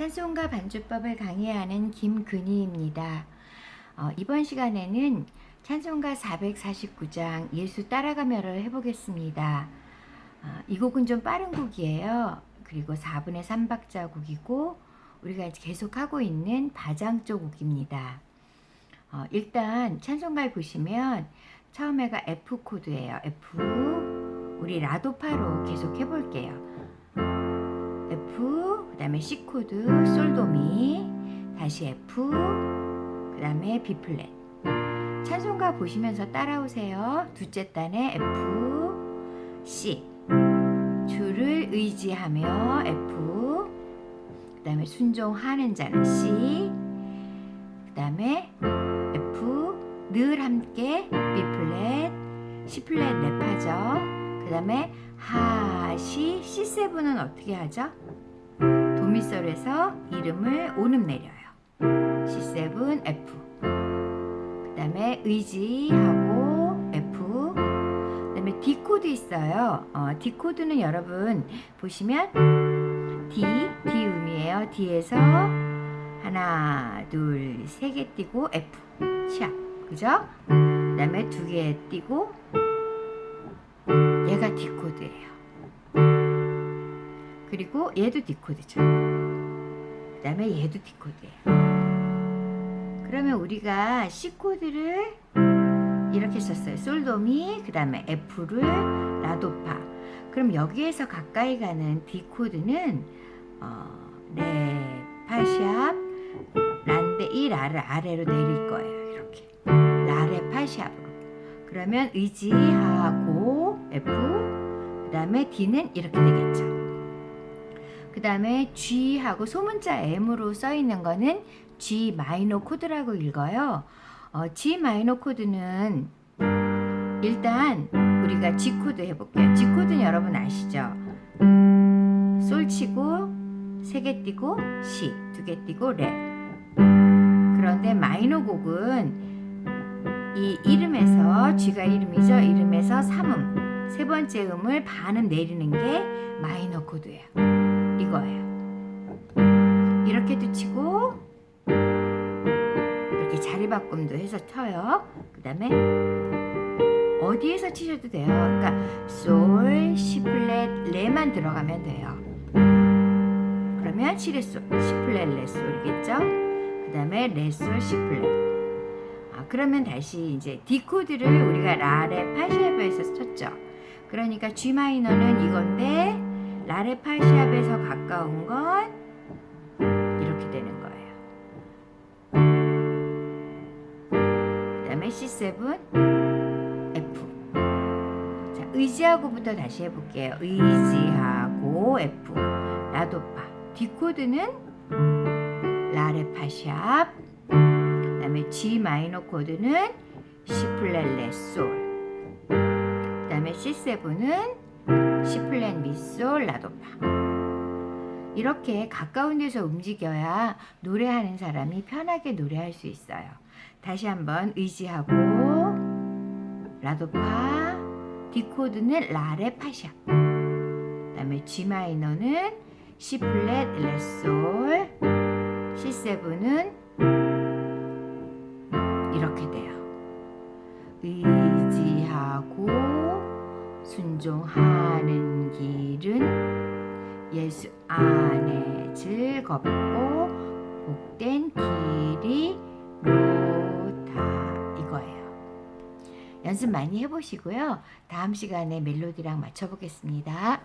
찬송가 반주법을 강의하는 김근희입니다. 어, 이번 시간에는 찬송가 449장 예수 따라가며를 해보겠습니다. 어, 이 곡은 좀 빠른 곡이에요. 그리고 4분의 3박자 곡이고 우리가 계속 하고 있는 바장조 곡입니다. 어, 일단 찬송가를 보시면 처음에가 F 코드예요. F 우리 라도파로 계속 해볼게요. F 그 다음에 C 코드 솔도미 다시 F 그 다음에 B 플랫 찬송가 보시면서 따라오세요. 둘째 단에 F C 주를 의지하며 F 그 다음에 순종하는 자는 C 그 다음에 F 늘 함께 B 플랫 C 플랫 랩하죠. 그 다음에 하 시 C7은 어떻게 하죠? 도미솔에서 이름을 오름 내려요. C7 F. 그 다음에 의지하고 F. 그 다음에 D 코드 있어요. 어, D 코드는 여러분 보시면 D D 음이에요. D에서 하나, 둘, 세 개 띄고 F 시합. 그죠? 그 다음에 두 개 띄고 얘가 D 코드예요. 그리고 얘도 D 코드죠. 그 다음에 얘도 D 코드예요. 그러면 우리가 C 코드를 이렇게 썼어요. 솔도미, 그 다음에 F를 라도파. 그럼 여기에서 가까이 가는 D 코드는 어, 레, 파샵, 란데 이 라를 아래로 내릴 거예요. 이렇게 라레 파샵으로. 그러면 의지하고 F, 그 다음에 D는 이렇게 되겠죠. 그 다음에 G하고 소문자 M으로 써 있는 거는 G 마이너 코드라고 읽어요. 어, G 마이너 코드는 일단 우리가 G 코드 해볼게요. G 코드는 여러분 아시죠? 솔 치고 세 개 띄고 C 두 개 띄고 레. 그런데 마이너 곡은 이 이름에서 G가 이름이죠. 이름에서 3음 세 번째 음을 반음 내리는 게 마이너 코드예요. 이거예요. 이렇게도 치고 이렇게 자리 바꿈도 해서 쳐요. 그 다음에 어디에서 치셔도 돼요. 그러니까 솔, 시 플랫, 레만 들어가면 돼요. 그러면 시레 솔, 시 플랫, 레 솔이겠죠? 그 다음에 레 솔, 시 플랫. 아, 그러면 다시 이제 D 코드를 우리가 라레 파시아브에서 쳤죠. 그러니까 G 마이너는 이건데 라레 파시아브에서 가까운 건 이렇게 되는 거예요. 그 다음에 C7 F. 자, 의지하고부터 다시 해볼게요. 의지하고 F. 라도파. D 코드는 라레 파샵. 그 다음에 G 마이너 코드는 C 플랫 레 솔. 그 다음에 C7은 플랫 미솔 라도파. 이렇게 가까운 데서 움직여야 노래하는 사람이 편하게 노래할 수 있어요. 다시 한번 의지하고 라도파 D 코드는 라레 파샵. 그 다음에 G 마이너는 C 플랫 레 솔. C7은 이렇게 돼요. 의지하고 순종하는 길은 예수 안에 즐겁고 복된 길이 로다 이거예요. 연습 많이 해보시고요. 다음 시간에 멜로디랑 맞춰보겠습니다.